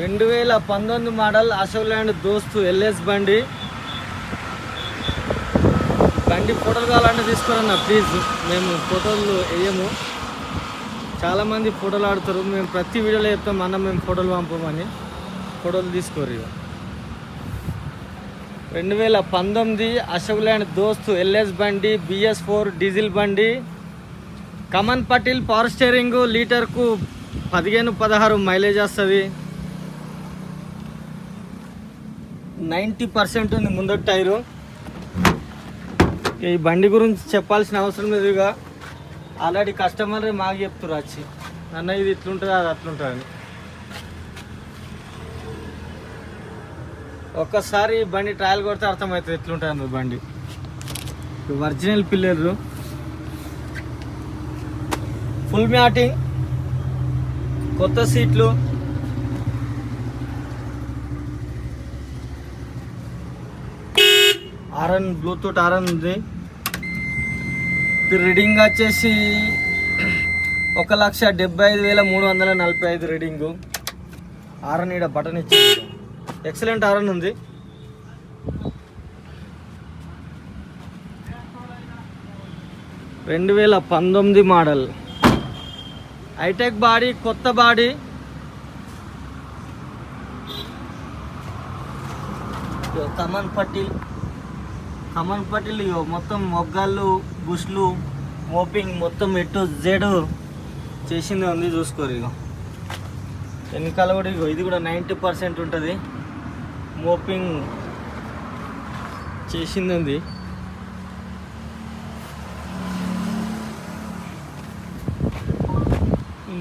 రెండు వేల పంతొమ్మిది మోడల్ అశోక్ ల్యాండ్ దోస్తు ఎల్ఎస్ బండి. బండి ఫోటోలు కావాలంటే తీసుకురన్న ప్లీజ్. మేము ఫోటోలు వేయము. చాలామంది ఫోటోలు ఆడుతారు. మేము ప్రతి వీడియోలో చెప్తాం అన్న మేము ఫోటోలు పంపమని. ఫోటోలు తీసుకోరు ఇక. రెండు వేల పంతొమ్మిది అశోక్ ల్యాండ్ దోస్తు ఎల్ఎస్ బండి బిఎస్ ఫోర్ డీజిల్ బండి. కమన్ పటిల్ పవర్ స్టీరింగ్ లీటర్కు పదిహేను పదహారు మైలేజ్ వస్తుంది. నైంటీ పర్సెంట్ ఉంది ముందటి టైరు. ఈ బండి గురించి చెప్పాల్సిన అవసరం లేదుగా ఆల్రెడీ కస్టమర్ మాకు చెప్తారు వచ్చి అన్న ఇది ఇట్లుంటుంది అది అట్లుంటుంది అని. ఒక్కసారి ఈ బండి ట్రయల్ కొడితే అర్థమవుతుంది ఎట్లుంటుంది బండి. ఒరిజినల్ పిల్లలు. ఫుల్ మ్యాటింగ్ కొత్త సీట్లు. ఆర్ఎన్ బ్లూటూత్ ఆర్ఎన్ ఉంది. రీడింగ్ వచ్చేసి ఒక లక్ష డెబ్బై ఐదు వేల మూడు వందల నలభై ఐదు రీడింగ్. ఆర్ఎన్ ఈడ బటన్ ఇచ్చింది ఎక్సలెంట్ ఆర్ఎన్ ఉంది. రెండు వేల పంతొమ్మిది మోడల్. హైటెక్ బాడీ కొత్త బాడీ. తమన్ కమన్ పట్టిల్. ఖమ్మం పట్టిల్ ఇగో మొత్తం మొగ్గాళ్ళు బుష్లు మోపింగ్ మొత్తం ఎటు జెడ్ చేసింది ఉంది చూసుకోరు ఇక వెనకాల కూడా ఇగో ఇది కూడా నైంటీ పర్సెంట్ ఉంటుంది. మోపింగ్ చేసింది ఉంది.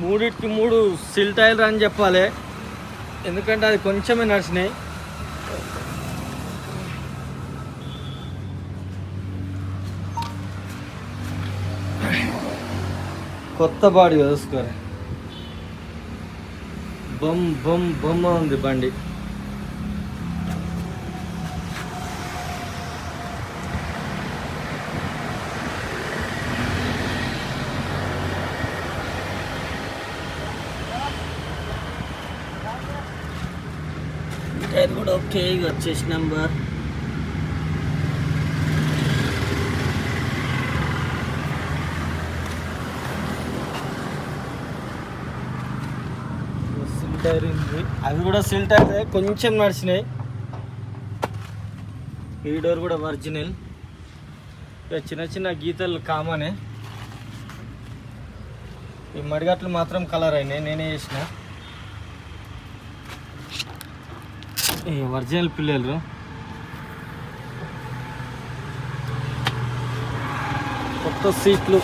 మూడింటికి మూడు సిల్ టైర్ అని చెప్పాలి. ఎందుకంటే అది కొంచెమే నడిచినాయి. కొత్త బాడీ చూసుకోరు బొమ్ బొమ్ బొమ్మ ఉంది బండి. టైర్ కూడా ఓకే వచ్చేసి నెంబర్ సిల్ టైర్ ఉంది అవి కూడా సిల్ టైర్ కొంచెం నడిచినాయి. ఈ డోర్ కూడా ఒరిజినల్. ఇక చిన్న చిన్న గీతలు కామనే. ఈ మడిగట్లు మాత్రం కలర్ అయినాయి నేనే చేసిన ఈ ఒరిజినల్ పిల్లలు. కొత్త సీట్లు.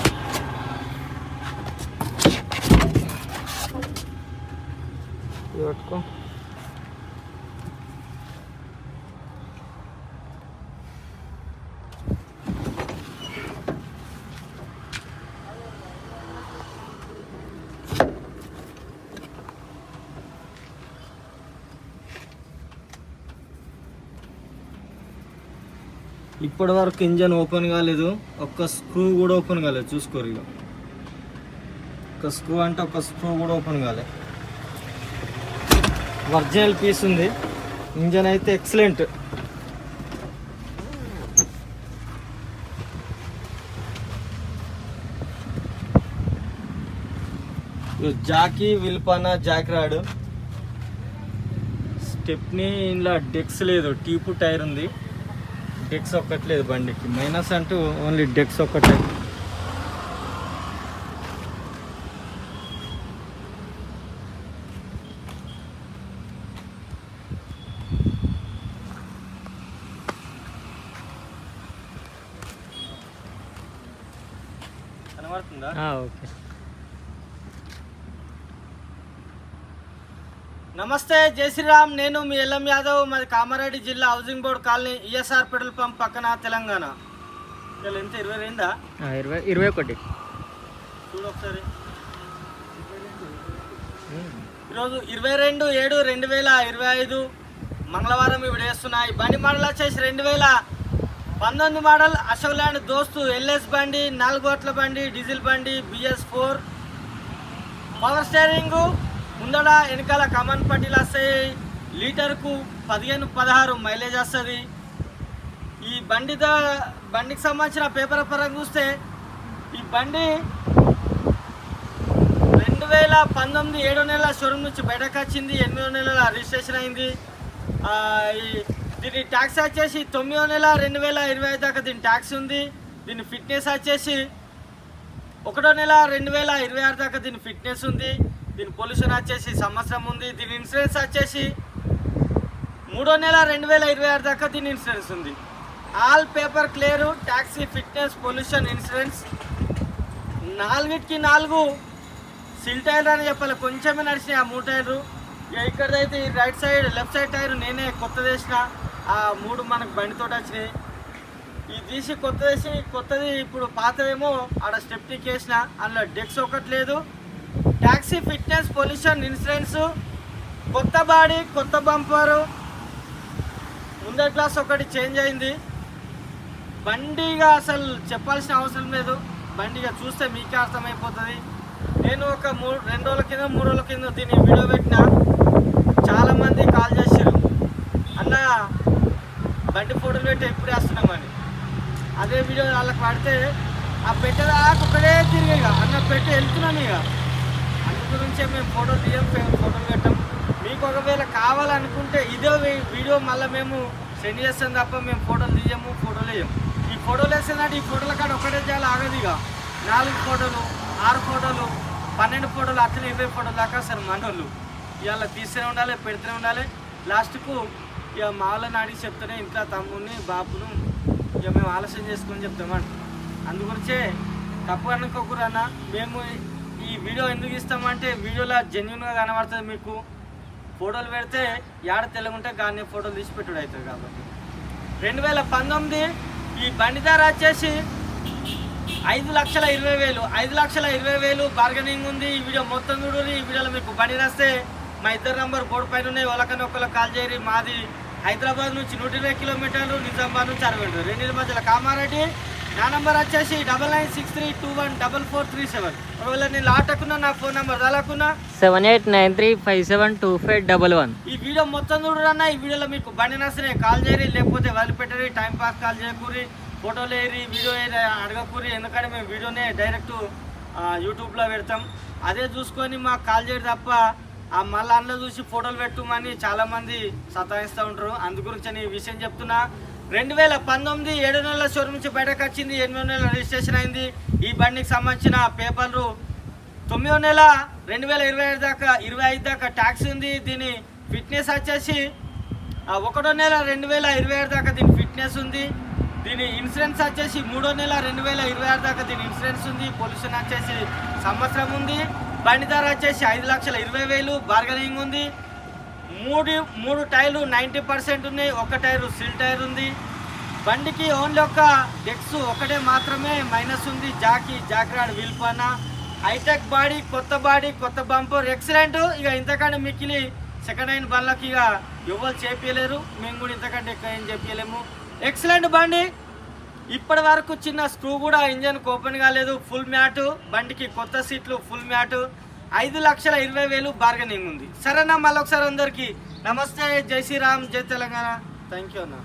ఇప్పటి వరకు ఇంజన్ ఓపెన్ కాలేదు. ఒక్క స్క్రూ కూడా ఓపెన్ కాలేదు. చూసుకోరు ఇక ఒక స్క్రూ అంటే ఒక స్క్రూ కూడా ఓపెన్ కాలేదు ఒరిజినల్ పీస్ ఉంది. ఇంజన్ అయితే ఎక్సలెంట్. జాకీ విల్పన జాక్ రాడు స్టెప్ని ఇలా డెక్స్ లేదు. టీపు టైర్ ఉంది. డెక్స్ ఒక్కటి లేదు బండికి. మైనస్ అంటూ ఓన్లీ డెక్స్ ఒక్కటే. కనబడుతుందా? ఓకే. నమస్తే జై శ్రీరామ్. నేను మీ ఎల్ఎం యాదవ్. మాది కామారెడ్డి జిల్లా housing board colony ESR petrol pump పక్కన తెలంగాణ. ఇలా ఎంత? ఇరవై రెండా? ఇరవై ఇరవై ఒకటి. చూడు ఒకసారి. ఈరోజు ఇరవై రెండు ఏడు రెండు వేల ఇరవై ఐదు మంగళవారం ఇప్పుడు వేస్తున్నా ఈ బండి మోడల్ వచ్చేసి రెండు వేల పంతొమ్మిది మోడల్ అశోక్ ల్యాండ్ దోస్తు ఎల్ఎస్ బండి నాలుగు గోట్ల బండి డీజిల్ బండి బిఎస్ ఫోర్. పవర్ స్టీరింగు ముందడ వెనకాల కమన్ పట్టీలు వస్తాయి. లీటర్కు పదిహేను పదహారు మైలేజ్ వస్తుంది. ఈ బండి ద- బండికి సంబంధించిన పేపర్ పరంగా చూస్తే ఈ బండి రెండు వేల పంతొమ్మిది ఏడో నెల షోరూమ్ నుంచి బయటకు వచ్చింది ఎనిమిదో నెలల రిజిస్ట్రేషన్ అయింది. ఈ- దీని ట్యాక్స్ వచ్చేసి తొమ్మిదో నెల రెండు వేల ఇరవై ఐదు దాకా దీని ట్యాక్స్ ఉంది. దీని ఫిట్నెస్ వచ్చేసి ఒకటో నెల రెండు వేల ఇరవై ఆరు దాకా దీని ఫిట్నెస్ ఉంది. దీని పొల్యూషన్ వచ్చేసి సంవత్సరం ఉంది దీని ఇన్సూరెన్స్ వచ్చేసి మూడో నెల రెండు వేల ఇరవై ఆరు దాకా దీని ఇన్సూరెన్స్ ఉంది. All paper clear taxi fitness pollution insurance నాలుగిటికి నాలుగు సిల్ టైర్ అని చెప్పాలి కొంచెమే నడిచినాయి ఆ మూడు టైర్లు ఇక ఇక్కడైతే ఈ right side left side tyre నేనే కొత్త వేసిన. ఆ మూడు మనకు బండితో వచ్చినాయి. ఇది తీసి కొత్త వేసి కొత్తది ఇప్పుడు పాతదేమో ఆడ స్టెప్ వేసిన. అందులో డెక్స్ ఒకటి లేదు. ట్యాక్సీ ఫిట్నెస్ పొల్యూషన్ ఇన్సూరెన్స్ కొత్త బాడీ కొత్త బంపరు. ముందర క్లాస్ ఒకటి చేంజ్ అయింది. బండిగా అసలు చెప్పాల్సిన అవసరం లేదు. బండిగా చూస్తే మీకే అర్థమైపోతుంది. నేను ఒక మూడు రెండు రోజుల కింద మూడు రోజుల కింద దీన్ని వీడియో పెట్టిన చాలామంది కాల్ చేశారు. అన్న బండి ఫోటోలు పెట్టి ఎప్పుడు వేస్తున్నామని అదే వీడియో వాళ్ళకి పడితే ఆ పెట్టేదాకా ఒకటే తిరిగి ఇక అన్న పెట్టి వెళ్తున్నాను ఇక. గురించే మేము ఫోటోలు తీయం ఫోటోలు పెట్టాం మీకు ఒకవేళ కావాలనుకుంటే ఇదే వీడియో మళ్ళీ మేము సెండ్ చేస్తాం తప్ప మేము ఫోటోలు తీయము ఫోటోలు వేయం. ఈ ఫోటోలు వేసేదంటే ఈ ఫోటోల కాడ ఒకటే చాలా ఆగదు ఇక. నాలుగు ఫోటోలు ఆరు ఫోటోలు పన్నెండు ఫోటోలు అట్లనే ఇరవై ఫోటోలు దాకా అసలు మనోళ్ళు. ఇవాళ తీస్తూనే ఉండాలి పెడుతూనే ఉండాలి. లాస్ట్కు ఇక మా వాళ్ళని అడిగి చెప్తూనే ఇంట్లో తమ్ముడిని బాబును ఇక మేము ఆలస్యం చేసుకొని చెప్తామంట అందుగురించే తప్పు అనుకోకూడదు మేము ఈ వీడియో ఎందుకు ఇస్తామంటే వీడియోలో జెన్యున్గా కనబడుతుంది మీకు. ఫోటోలు పెడితే యాడ తెలగుంటే కానీ ఫోటోలు తీసి పెట్టుడు అవుతుంది కాబట్టి. రెండు వేల పంతొమ్మిది ఈ బండి ధర వచ్చేసి ఐదు లక్షల ఇరవై వేలు. ఐదు లక్షల ఇరవై వేలు బార్గెనింగ్ ఉంది. ఈ వీడియో మొత్తం చూడండి ఈ వీడియోలో మీకు బండి రాస్తే మా ఇద్దరు నంబర్ బోర్డు పైన ఉన్నాయి. వాళ్ళకన్నా ఒకళ్ళకి కాల్ చేయరు. మాది హైదరాబాద్ నుంచి నూట ఇరవై కిలోమీటర్లు నిజామాబాద్ నుంచి అరవై రెండు. మధ్యలో కామారెడ్డి నా నంబర్ వచ్చేసి double nine six three two one double four three seven. ఒకవేళ నేను లాటకున్నా నా phone number రాలకున్నా seven eight nine three five seven two five double one. ఈ వీడియో మొత్తం చూడరన్నా ఈ వీడియోలో మీకు బండి నచ్చనే కాల్ చేయరి లేకపోతే వదిలిపెట్టరి టైం పాస్ కాల్ చేయకూరి ఫోటోలు వేరి వీడియో ఏరి అడగకూరి ఎందుకంటే మేము వీడియోనే డైరెక్ట్ యూట్యూబ్లో పెడతాం. అదే చూసుకొని మాకు కాల్ చేయరు తప్ప ఆ మళ్ళీ అందులో చూసి ఫోటోలు పెట్టుమని చాలామంది సతాయిస్తూ ఉంటారు. అందు గురించి నేను విషయం చెప్తున్నా. రెండు వేల పంతొమ్మిది ఏడు నెలల షోరూమ్ నుంచి బయటకు వచ్చింది ఎనిమిది నెలల రిజిస్ట్రేషన్ అయింది. ఈ బండికి సంబంధించిన పేపర్లు తొమ్మిదో నెల రెండు వేల ఇరవై ఐదు దాకా ఇరవై ఐదు దాకా ట్యాక్స్ ఉంది. దీని ఫిట్నెస్ వచ్చేసి ఒకటో నెల రెండు వేల ఇరవై ఆరు దాకా దీని ఫిట్నెస్ ఉంది. దీని ఇన్సూరెన్స్ వచ్చేసి మూడో నెల రెండు వేల ఇరవై ఆరు దాకా దీని ఇన్సూరెన్స్ ఉంది. పొల్యూషన్ వచ్చేసి సంవత్సరం ఉంది. బండి ధర వచ్చేసి ఐదు లక్షల ఇరవై వేలు బార్గెనింగ్ ఉంది. మూడు మూడు టైర్లు నైంటీ పర్సెంట్ ఉన్నాయి ఒక టైరు సిల్ టైర్ ఉంది. బండికి ఓన్లీ ఒక డెక్స్ ఒకటే మాత్రమే మైనస్ ఉంది. జాకీ జాక్రాడ్ విల్పన. హైటెక్ బాడీ కొత్త బాడీ కొత్త బంపర్. ఎక్సలెంట్ ఇక ఇంతకంటే మిక్కిలి సెకండ్ హ్యాండ్ బండ్లకి ఇక ఎవరు చేపించలేరు మేము కూడా ఇంతకంటే ఎక్కువ ఏం చేపించలేము ఎక్సలెంట్ బండి. ఇప్పటి వరకు చిన్న స్క్రూ కూడా ఇంజన్ ఓపెన్ కాలేదు. ఫుల్ మ్యాటు బండికి కొత్త సీట్లు ఫుల్ మ్యాట్ ఐదు లక్షల ఇరవై వేలు బార్గెనింగ్ ఉంది. సరేనా మళ్ళీ ఒకసారి అందరికీ నమస్తే జై శ్రీరామ్ జై తెలంగాణ. థ్యాంక్ యూ అన్న.